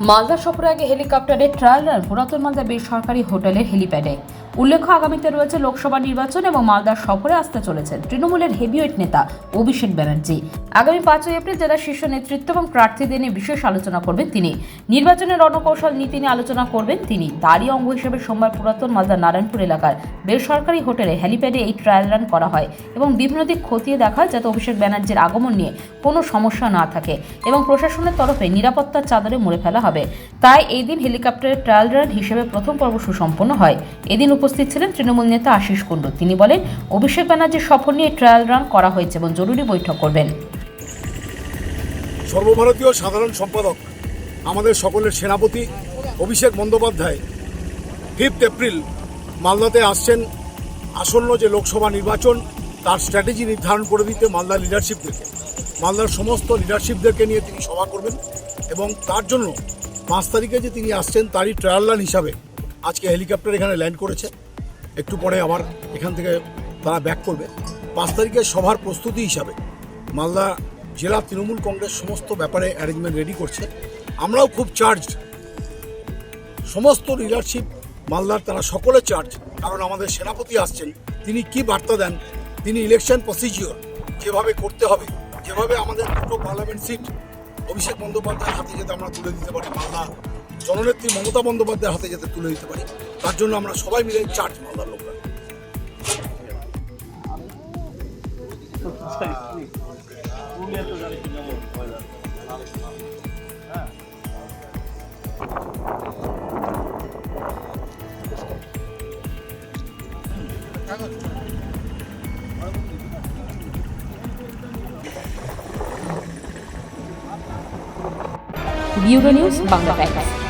মালদা সফরে আগে হেলিকপ্টারে ট্রায়াল রান। পুরাতন মালদা বেসরকারি হোটেলের হেলিপ্যাডে। উল্লেখ্য, আগামীতে রয়েছে লোকসভা নির্বাচন এবং মালদার সফরে আসতে চলেছেন তৃণমূলের হেভিওয়েট নেতা অভিষেক ব্যানার্জি। আগামী পাঁচই এপ্রিল জেলার শীর্ষ নেতৃত্ব এবং প্রার্থীদের নিয়ে বিশেষ আলোচনা করবেন তিনি। নির্বাচনের রণকৌশল নীতি নিয়ে আলোচনা করবেন তিনি। তারই অঙ্গ হিসেবে সোমবার পুরাতন মালদা নারায়ণপুর এলাকার বেসরকারি হোটেলে হেলিপ্যাডে এই ট্রায়াল রান করা হয় এবং বিভিন্ন দিক খতিয়ে দেখা হয় যাতে অভিষেক ব্যানার্জির আগমন নিয়ে কোনো সমস্যা না থাকে এবং প্রশাসনের তরফে নিরাপত্তার চাদরে মুড়ে ফেলা হবে। তাই এই দিন হেলিকপ্টারের ট্রায়াল রান হিসেবে প্রথম পর্ব সুসম্পন্ন হয়। এদিন উপস্থিত ছিলেন তৃণমূল নেতা আশিস কুণ্ডু। তিনি বলেন, অভিষেক ব্যানার্জির সফর নিয়ে ট্রায়াল রান করা হয়েছে এবং জরুরি বৈঠক করবেন। সর্বভারতীয় সাধারণ সম্পাদক, আমাদের সকলের সেনাপতি অভিষেক বন্দ্যোপাধ্যায় ফিফথ এপ্রিল মালদাতে আসছেন। আসন্ন যে লোকসভা নির্বাচন, তার স্ট্র্যাটেজি নির্ধারণ করে দিতে মালদা লিডারশিপদেরকে মালদার সমস্ত লিডারশিপদেরকে নিয়ে তিনি সভা করবেন এবং তার জন্য পাঁচ তারিখে যে তিনি আসছেন, তারই ট্রায়াল রান হিসাবে আজকে হেলিকপ্টার এখানে ল্যান্ড করেছে। একটু পরে আবার এখান থেকে তারা ব্যাক করবে। পাঁচ তারিখের সভার প্রস্তুতি হিসাবে মালদা জেলা তৃণমূল কংগ্রেস সমস্ত ব্যাপারে অ্যারেঞ্জমেন্ট রেডি করছে। আমরাও খুব চার্জড সমস্ত লিডারশিপ মালদার, তারা সকলে চার্জ কারণ আমাদের সেনাপতি আসছেন, তিনি কি বার্তা দেন? তিনি ইলেকশন প্রসিজিওর যেভাবে করতে হবে, যেভাবে আমাদের দুটো পার্লামেন্ট সিট অভিষেক বন্দ্যোপাধ্যায়ের হাতে যাতে আমরা তুলে দিতে পারি মালদা জননেত্রী মমতা বন্দ্যোপাধ্যায়ের হাতে যাতে তুলে দিতে পারি, তার জন্য আমরা সবাই মিলে চার্জ মালদার লোকরা। Bureau news Bangla Times